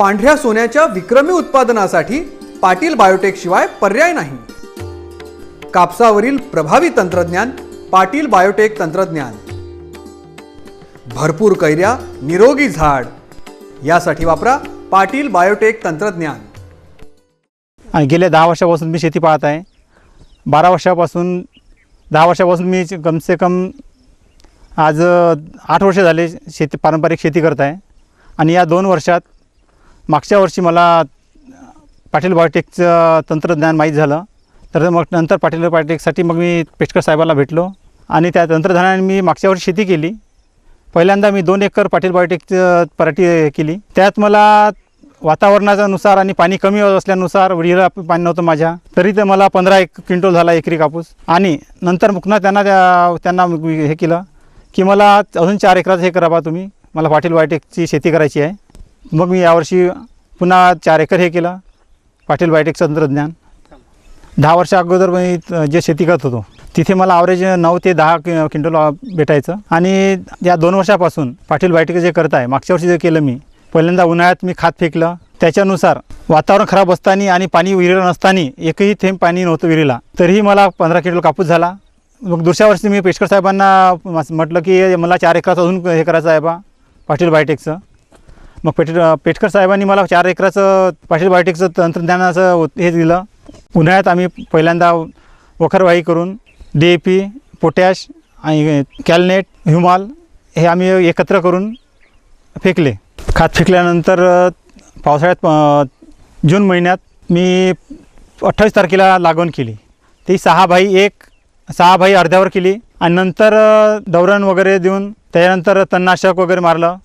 पांढऱ्या सोन्याच्या विक्रमी उत्पादनासाठी पाटील बायोटेक शिवाय पर्याय नाही. कापसावरील प्रभावी तंत्रज्ञान पाटील बायोटेक तंत्रज्ञान. भरपूर कैऱ्या निरोगी झाड. यासाठी वापरा पाटील बायोटेक तंत्रज्ञान. आणि गेल्या दहा वर्षापासून मी शेती पाहत आहे. बारा वर्षापासून दहा वर्षापासून मी कमसे कम आज आठ वर्ष झाले शेती पारंपरिक शेती करत आहे. आणि या दोन वर्षात मागच्या वर्षी मला पाटील बायोटेकचं तंत्रज्ञान माहीत झालं. तर मग नंतर पाटील बायोटेकसाठी मग मी पेशकर साहेबाला भेटलो. आणि त्या तंत्रज्ञानाने मी मागच्या वर्षी शेती केली. पहिल्यांदा मी दोन एकर पाटील बायोटेकचं पराठी केली. त्यात मला वातावरणाच्यानुसार आणि पाणी कमी असल्यानुसार विहिरीला पाणी नव्हतं माझ्या. तरी ते मला पंधरा एक क्विंटल झाला एकरी कापूस. आणि नंतर पुन्हा त्यांना त्या त्यांना मी हे केलं की मला अजून चार एकराचं हे करा बा तुम्ही. मला पाटील बायोटेकची शेती करायची आहे. मग मी यावर्षी पुन्हा चार एकर हे केलं पाटील बायोटेकचं तंत्रज्ञान. दहा वर्षा अगोदर मी जे शेती करत होतो तिथे मला ॲव्हरेज नऊ ते दहा कि- क्विंटल भेटायचं. आणि या दोन वर्षापासून पाटील बायोटेक जे करत आहे मागच्या वर्षी जे केलं मी पहिल्यांदा उन्हाळ्यात मी खात फेकलं. त्याच्यानुसार वातावरण खराब असताना आणि पाणी विहिरीला नसताना एकही थेंब पाणी नव्हतं विहिरीला. तरीही मला पंधरा क्विंटल कापूस झाला. मग दुसऱ्या वर्षी मी पेशकर साहेबांना म्हटलं की मला चार एकराचं अजून हे करायचं आहे बा पाटील बायोटेकचं. मग पेट पेटकर साहेबांनी मला चार एकराचं पाटील बायोटेकचं तंत्रज्ञानाचं हे दिलं. उन्हाळ्यात आम्ही पहिल्यांदा वखरवाही करून डी ए पी पोटॅश आणि कॅलनेट ह्युमाल हे आम्ही एकत्र करून फेकले. खात फेकल्यानंतर पावसाळ्यात जून महिन्यात मी अठ्ठावीस तारखेला लागवण केली. ती सहा भाई एक सहा भाई अर्ध्यावर केली आणि नंतर दौरण वगैरे देऊन त्याच्यानंतर तणनाशक वगैरे मारलं.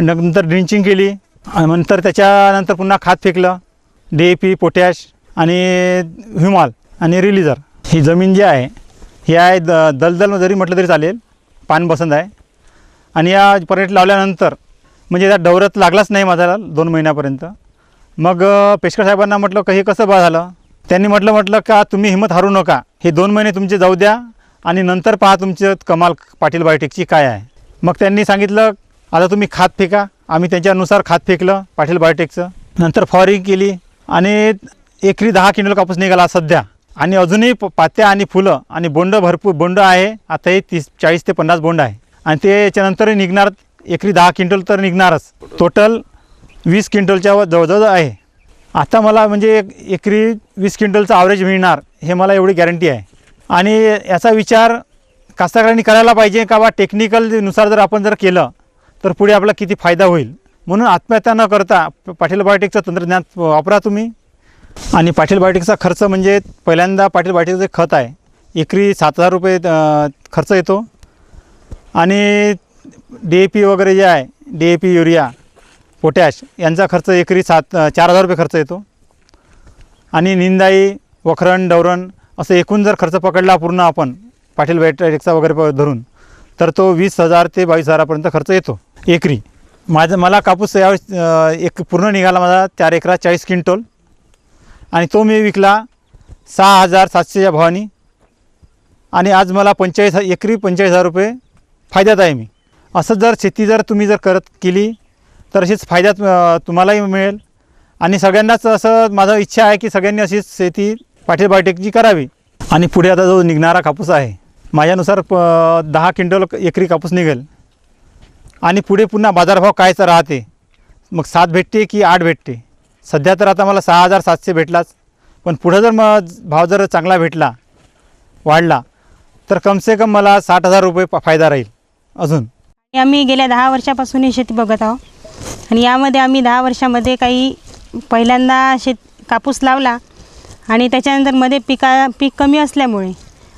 नंतर ड्रिंचिंग केली नंतर त्याच्यानंतर पुन्हा खात फेकलं डी ए पी पोटॅश आणि ह्युमाल आणि रिलीजर ही जमीन जी आहे ही आहे द दलदल जरी म्हटलं तरी चालेल पान बसंत आहे. आणि या पर्यट लावल्यानंतर म्हणजे त्या डवरत लागलाच नाही माझा दोन महिन्यापर्यंत. मग पेशकर साहेबांना म्हटलं का हे कसं बा झालं? त्यांनी म्हटलं म्हटलं का तुम्ही हिंमत हारू नका. हे दोन महिने तुमचे जाऊ द्या आणि नंतर पहा तुमचं कमाल पाटील बायोटेकची काय आहे. मग त्यांनी सांगितलं आता तुम्ही खात फेका. आम्ही त्याच्यानुसार खात फेकलं पाटील बायोटेकचं. नंतर फवारिंग केली आणि एकरी दहा क्विंटल कापूस निघाला सध्या. आणि अजूनही प- पात्या आणि फुलं आणि बोंड भरपूर बोंड आहे. आता हे तीस चाळीस ते पन्नास बोंड आहे. आणि ते याच्यानंतरही निघणार एकरी दहा क्विंटल तर निघणारच. टोटल वीस क्विंटलच्या व जवळजवळ आहे. आता मला म्हणजे एक एकरी वीस क्विंटलचं ॲव्हरेज मिळणार हे मला एवढी गॅरंटी आहे. आणि याचा विचार कास्तकारांनी करायला पाहिजे का बा टेक्निकलनुसार जर आपण जर केलं तर पुढे आपला किती फायदा होईल? म्हणून आत्महत्या न करता पाटील बायोटेकचं तंत्रज्ञान वापरा तुम्ही. आणि पाटील बायोटेकचा खर्च म्हणजे पहिल्यांदा पाटील बायोटेकचं जे खत आहे एकरी सात हजार रुपये खर्च येतो. आणि डी ए पी वगैरे जे आहे D A P urea potash यांचा खर्च एकरी सात चार हजार रुपये खर्च येतो. आणि निंदाई वखरण डवरण असं एकूण जर खर्च पकडला पूर्ण आपण पाटील बायोटेकचा वगैरे प- धरून तर तो वीस हजार ते बावीस हजारापर्यंत खर्च येतो. एकरी. माझं मला कापूस यावेळेस एक पूर्ण निघाला माझा चार एकरा चाळीस क्विंटल. आणि तो मी विकला सहा हजार सातशेच्या भावानी. आणि आज मला पंचेचाळीस एकरी पंचेचाळीस हजार रुपये फायद्यात आहे मी. असं जर शेती जर तुम्ही जर करत केली तर अशीच फायद्यात तुम्हालाही मिळेल. आणि सगळ्यांनाच असं माझं इच्छा आहे की सगळ्यांनी अशीच शेती पाठीबायोटेकची करावी. आणि पुढे आता जो निघणारा कापूस आहे माझ्यानुसार प दहा क्विंटल एकरी कापूस निघेल. आणि पुढे पुन्हा बाजारभाव कायचा राहते. मग सात भेटते की आठ भेटते? सध्या तर आता मला सहा हजार सातशे भेटलाच. पण पुढं जर मग भाव जर चांगला भेटला वाढला तर कमसे कम मला साठ हजार रुपये फायदा राहील. अजून. आम्ही गेल्या दहा वर्षापासून ही शेती बघत आहोत. आणि यामध्ये आम्ही दहा वर्षामध्ये काही पहिल्यांदा शेत कापूस लावला आणि त्याच्यानंतरमध्ये पिका पीक कमी असल्यामुळे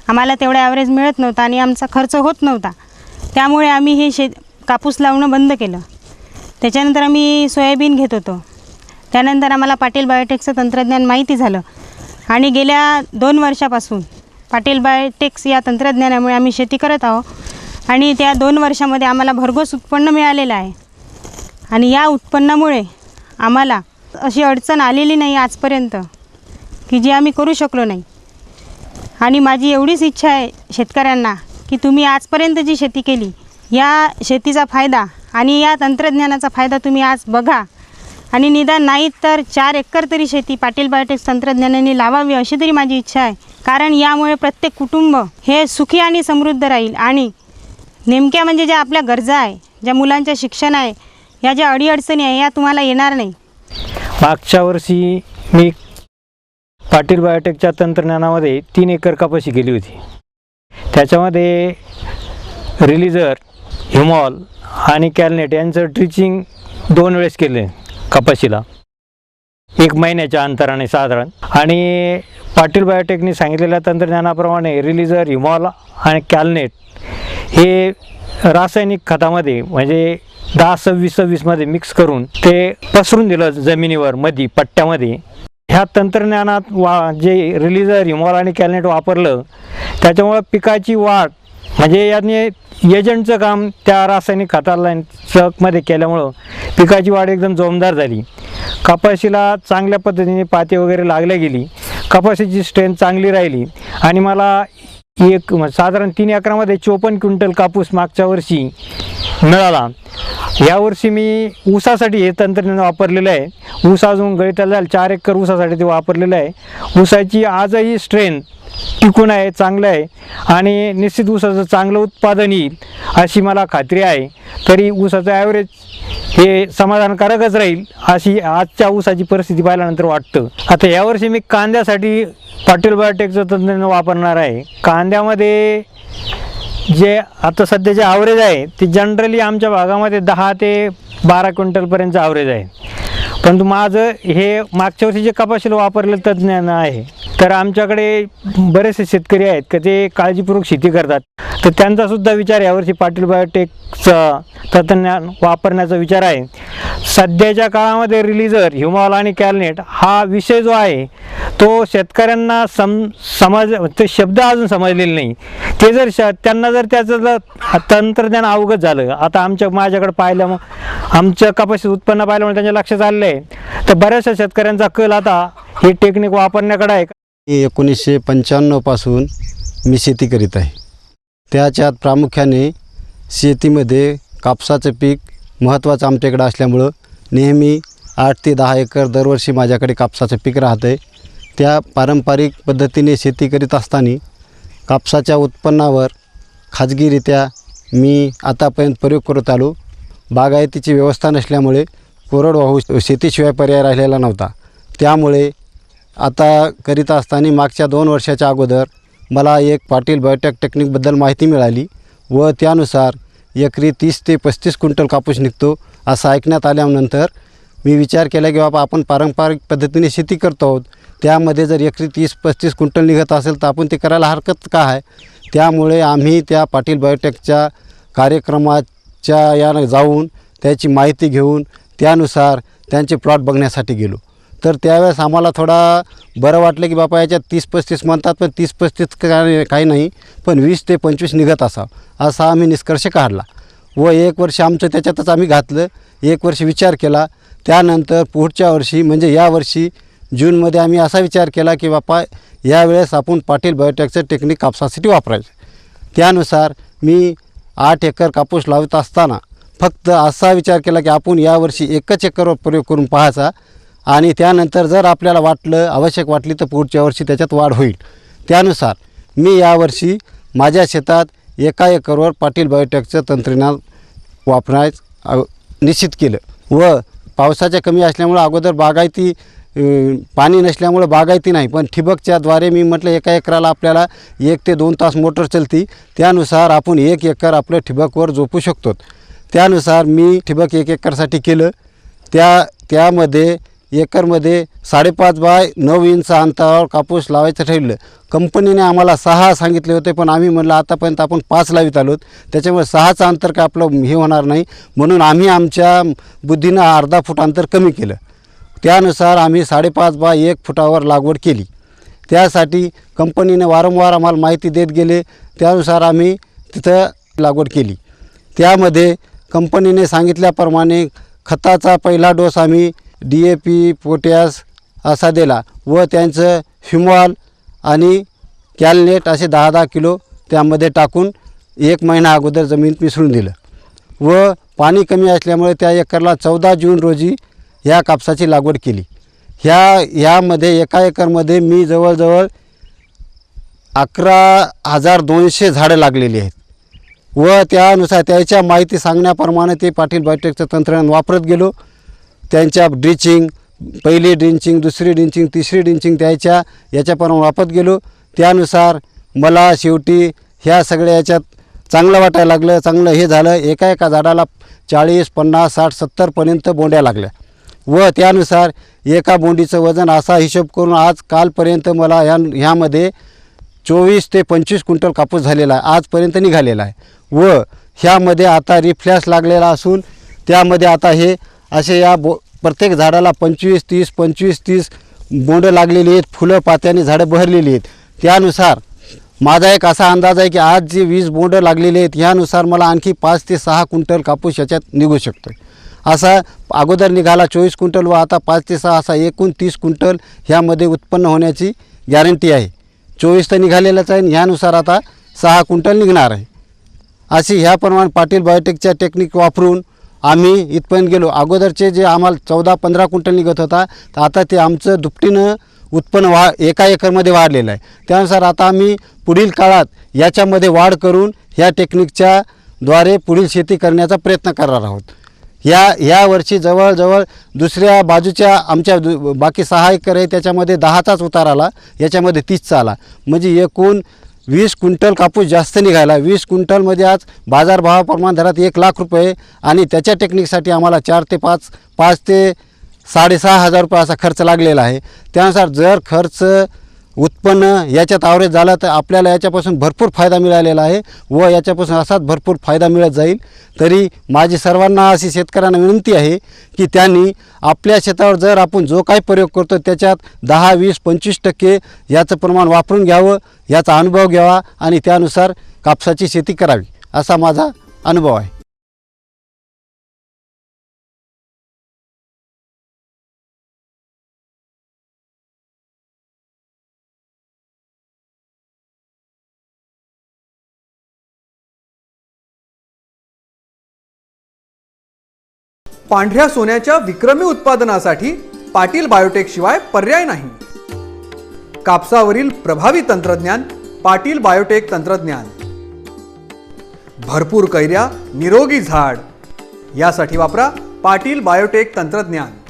आम्हाला तेवढा ॲव्हरेज मिळत नव्हता आणि आमचा खर्च होत नव्हता. त्यामुळे आम्ही हे शेत कापूस लावणं बंद केलं. त्याच्यानंतर आम्ही सोयाबीन घेत होतो. त्यानंतर आम्हाला पाटील बायोटेकचं तंत्रज्ञान माहिती झालं. आणि गेल्या दोन वर्षापासून पाटील बायोटेक्स या तंत्रज्ञानामुळे आम्ही शेती करत आहोत. आणि त्या दोन वर्षामध्ये आम्हाला भरघोस उत्पन्न मिळालेलं आहे. आणि या उत्पन्नामुळे आम्हाला अशी अडचण आलेली नाही आजपर्यंत की जी आम्ही करू शकलो नाही. आणि माझी एवढीच इच्छा आहे शेतकऱ्यांना की तुम्ही आजपर्यंत जी शेती केली या शेतीचा फायदा आणि या तंत्रज्ञानाचा फायदा तुम्ही आज बघा. आणि निदान नाही तर चार एकर तरी शेती पाटील बायोटेक्स तंत्रज्ञानाने लावावी अशी तरी माझी इच्छा आहे. कारण यामुळे प्रत्येक कुटुंब हे सुखी आणि समृद्ध राहील. आणि नेमक्या म्हणजे ज्या आपल्या गरजा आहे ज्या मुलांचं शिक्षण आहे या ज्या अडीअडचणी आहे या तुम्हाला येणार नाही. मागच्या वर्षी मी पाटील बायोटेकच्या तंत्रज्ञानामध्ये तीन एकर कपाशी केली होती. त्याच्यामध्ये रिलीजर हिमॉल आणि कॅलनेट यांचं ट्रिचिंग दोन वेळेस केले कपाशीला. एक महिन्याच्या अंतराने साधारण. आणि पाटील बायोटेकने सांगितलेल्या तंत्रज्ञानाप्रमाणे रिलीजर हिमॉल आणि कॅलनेट हे रासायनिक खतामध्ये म्हणजे दहा सव्वीस सव्वीसमध्ये मिक्स करून ते पसरून दिलं जमिनीवर मधी पट्ट्यामध्ये. ह्या तंत्रज्ञानात वा जे रिलीजर हिमॉल आणि कॅलनेट वापरलं त्याच्यामुळं पिकाची वाढ म्हणजे याने एजंटचं काम त्या रासायनिक खताला चकमध्ये केल्यामुळं पिकाची वाढ एकदम जोमदार झाली. कपाशीला चांगल्या पद्धतीने पाते वगैरे लागल्या गेली. कपाशीची स्ट्रेंथ चांगली राहिली. आणि मला एक म्हणजे साधारण तीन एकरामध्ये चोपन्न क्विंटल कापूस मागच्या वर्षी मिळाला. यावर्षी मी ऊसासाठी हे तंत्रज्ञान वापरलेलं आहे. ऊस अजून गळीटाला झालं चार एकर ऊसासाठी ते वापरलेलं आहे. ऊसाची आजही स्ट्रेंथ टिकून आहे चांगलं आहे. आणि निश्चित ऊसाचं चांगलं उत्पादन येईल अशी मला खात्री आहे. तरी ऊसाचं ॲव्हरेज हे समाधानकारकच राहील अशी आजच्या ऊसाची परिस्थिती पाहिल्यानंतर वाटतं. आता यावर्षी मी कांद्यासाठी पाटील बायोटेकचं तंत्रज्ञान वापरणार आहे. कांद्यामध्ये जे आता सध्या जे आवरेज आहे ते जनरली आमच्या भागामध्ये दहा ते बारा क्विंटलपर्यंत आवरेज आहे. परंतु माझं हे मागच्या वर्षी जे कपाशीला वापरलेलं तज्ज्ञान आहे तर आमच्याकडे बरेचसे शेतकरी आहेत का ते काळजीपूर्वक शेती करतात. तर त्यांचासुद्धा विचार यावर्षी पाटील बायोटेकचं तंत्रज्ञान वापरण्याचा विचार आहे. सध्याच्या काळामध्ये रिलीजर ह्युमॉल आणि कॅलनेट हा विषय जो आहे तो शेतकऱ्यांना सम समज ते शब्द अजून समजलेले नाही. ते जर श त्यांना जर त्याचं जर तंत्रज्ञान अवगत झालं आता आमच्या माझ्याकडे पाहिलं मग आमच्या कपाशी उत्पन्न पाहिल्यामुळे त्यांच्या लक्षात आलेलं आहे. तर बऱ्याचशा शेतकऱ्यांचा कल आता हे टेक्निक वापरण्याकडे आहे. मी एकोणीसशे पंच्याण्णवपासून मी शेती करीत आहे. त्याच्यात प्रामुख्याने शेतीमध्ये कापसाचं पीक महत्त्वाचं आमच्याकडं असल्यामुळं नेहमी आठ ते दहा एकर दरवर्षी माझ्याकडे कापसाचं पीक राहतं आहे त्या पारंपरिक पद्धतीने शेती करीत असताना कापसाच्या उत्पन्नावर खाजगीरित्या मी आतापर्यंत प्रयोग करत आलो. बागायतीची व्यवस्था नसल्यामुळे कोरडवाहू शेतीशिवाय पर्याय राहिलेला नव्हता. त्यामुळे आता करीत असताना मागच्या दोन वर्षाच्या अगोदर मला एक पाटील बायोटेक टेक्निकबद्दल माहिती मिळाली व त्यानुसार एकरी तीस ते पस्तीस क्विंटल कापूस निघतो असं ऐकण्यात आल्यानंतर मी विचार केला की बाबा आपण पारंपरिक पद्धतीने शेती करतो आहोत. त्यामध्ये जर एकरी तीस पस्तीस क्विंटल निघत असेल तर आपण ते करायला हरकत का आहे? त्यामुळे आम्ही त्या पाटील बायोटेकच्या कार्यक्रमाच्या यानं जाऊन त्याची माहिती घेऊन त्यानुसार त्यांचे प्लॉट बघण्यासाठी गेलो. तर त्यावेळेस आम्हाला थोडा बरं वाटलं की बापा याच्यात तीस पस्तीस म्हणतात पण तीस पस्तीस काय काही नाही पण वीस ते पंचवीस निघत असावं असा आम्ही निष्कर्ष काढला. व एक वर्ष आमचं त्याच्यातच आम्ही घातलं एक वर्ष विचार केला. त्यानंतर पुढच्या वर्षी म्हणजे यावर्षी जूनमध्ये आम्ही असा विचार केला की बापा यावेळेस आपण पाटील बायोटेकचं टेक्निक कापसासाठी वापरायचं. त्यानुसार मी आठ एकर कापूस लावत असताना फक्त असा विचार केला की आपण यावर्षी एकच एकरवर प्रयोग करून पाहायचा आणि त्यानंतर जर आपल्याला वाटलं आवश्यक वाटली तर पुढच्या वर्षी त्याच्यात वाढ होईल. त्यानुसार मी यावर्षी माझ्या शेतात एका एकरवर पाटील बायोटेकचं तंत्रज्ञान वापरायच निश्चित केलं व पावसाच्या कमी असल्यामुळं अगोदर बागायती पाणी नसल्यामुळं बागायती नाही. पण ठिबकच्याद्वारे मी म्हटलं एका एकराला आपल्याला एक ते दोन तास मोटर चलती. त्यानुसार आपण एक एकर आपलं ठिबकवर झोपू शकतो. त्यानुसार मी ठिबक एक एकरसाठी केलं. त्या त्यामध्ये एकरमध्ये साडेपाच बाय नऊ इंच अंतरावर कापूस लावायचं ठरलं कंपनीने आम्हाला सहा सांगितले होते पण आम्ही म्हणलं आतापर्यंत आपण पाच लावित आलोत. त्याच्यामुळे सहाचं अंतर काय आपलं हे होणार नाही. म्हणून आम्ही आमच्या बुद्धीनं अर्धा फूट अंतर कमी केलं. त्यानुसार आम्ही साडेपाच बाय एक फुटावर लागवड केली. त्यासाठी कंपनीने वारंवार आम्हाला माहिती देत गेले. त्यानुसार आम्ही तिथं लागवड केली. त्यामध्ये कंपनीने सांगितल्याप्रमाणे खताचा पहिला डोस आम्ही डी ए पी पोटॅश असा दिला व त्यांचं ह्युमॉल आणि कॅलनेट असे दहा दहा किलो त्यामध्ये टाकून एक महिना अगोदर जमीन मिसळून दिलं. व पाणी कमी असल्यामुळे त्या एकरला चौदा जून रोजी ह्या कापसाची लागवड केली. ह्या ह्यामध्ये एका एकरमध्ये मी जवळजवळ अकरा हजार दोनशे झाडं लागलेली आहेत. व त्यानुसार त्याच्या माहिती सांगण्याप्रमाणे ते पाटील बायोटेकचं तंत्रज्ञान वापरत गेलो. त्यांच्या ड्रिचिंग पहिली ड्रिंचिंग दुसरी ड्रिंचिंग तिसरी ड्रिंचिंग त्याच्या याच्याप्रमाणे वापरत गेलो. त्यानुसार मला शेवटी ह्या सगळ्या याच्यात चांगलं वाटायला लागलं. चांगलं हे झालं. एका एका झाडाला चाळीस पन्नास साठ सत्तरपर्यंत बोंड्या लागल्या. व त्यानुसार एका बोंडीचं वजन असा हिशोब करून आज कालपर्यंत मला ह्या ह्यामध्ये चोवीस ते पंचवीस क्विंटल कापूस झालेला आहे. आजपर्यंत निघालेला आहे. व ह्यामध्ये आता रिफ्लॅश लागलेला असून त्यामध्ये आता हे असे या बो प्रत्येक झाडाला पंचवीस तीस पंचवीस तीस बोंडं लागलेली आहेत. फुलं पात्याने झाडं बहरलेली आहेत. त्यानुसार माझा एक असा अंदाज आहे की आज जी वीस बोंडं लागलेली आहेत ह्यानुसार मला आणखी पाच ते सहा क्विंटल कापूस याच्यात निघू शकतो असा अगोदर निघाला चोवीस क्विंटल व आता पाच ते सहा असा एकूण तीस क्विंटल ह्यामध्ये उत्पन्न होण्याची गॅरंटी आहे. चोवीस तर निघालेलंच आहे आणि ह्यानुसार आता सहा क्विंटल निघणार आहे. अशी ह्याप्रमाणे पाटील बायोटेकच्या टेक्निक वापरून आम्ही इथपर्यंत गेलो. अगोदरचे जे आम्हाला चौदा पंधरा क्विंटल निघत होता तर आता ते आमचं दुपटीनं उत्पन्न वा एका एकरमध्ये वाढलेलं आहे. त्यानुसार आता आम्ही पुढील काळात याच्यामध्ये वाढ करून ह्या टेक्निकच्या द्वारे पुढील शेती करण्याचा प्रयत्न करणार आहोत. या या वर्षी जवळजवळ दुसऱ्या बाजूच्या आमच्या दु बाकी सहा एकर आहे त्याच्यामध्ये दहाचाच उतार आला याच्यामध्ये तीसचा आला. म्हणजे एकूण वीस क्विंटल कापूस जास्त निघाला वीस क्विंटलमध्ये आज बाजारभावाप्रमाण दरात एक लाख रुपये आणि त्याच्या टेक्निकसाठी आम्हाला चार ते पाच पाच ते साडेसहा हजार रुपये असा खर्च लागलेला आहे. त्यानुसार जर खर्च उत्पन्न याच्यात आवरेज झाला तर आपल्याला याच्यापासून भरपूर फायदा मिळालेला आहे व याच्यापासून असाच भरपूर फायदा मिळत जाईल. तरी माझी सर्वांना अशी शेतकऱ्यांना विनंती आहे की त्यांनी आपल्या शेतावर जर आपण जो काही प्रयोग करतो त्याच्यात दहा वीस पंचवीस टक्के याचं प्रमाण वापरून घ्यावं याचा अनुभव घ्यावा आणि त्यानुसार कापसाची शेती करावी असा माझा अनुभव आहे. पांढऱ्या सोन्याच्या विक्रमी उत्पादनासाठी पाटील बायोटेक शिवाय पर्याय नाही. कापसावरील प्रभावी तंत्रज्ञान पाटील बायोटेक तंत्रज्ञान. भरपूर कैऱ्या निरोगी झाड. यासाठी वापरा पाटील बायोटेक तंत्रज्ञान.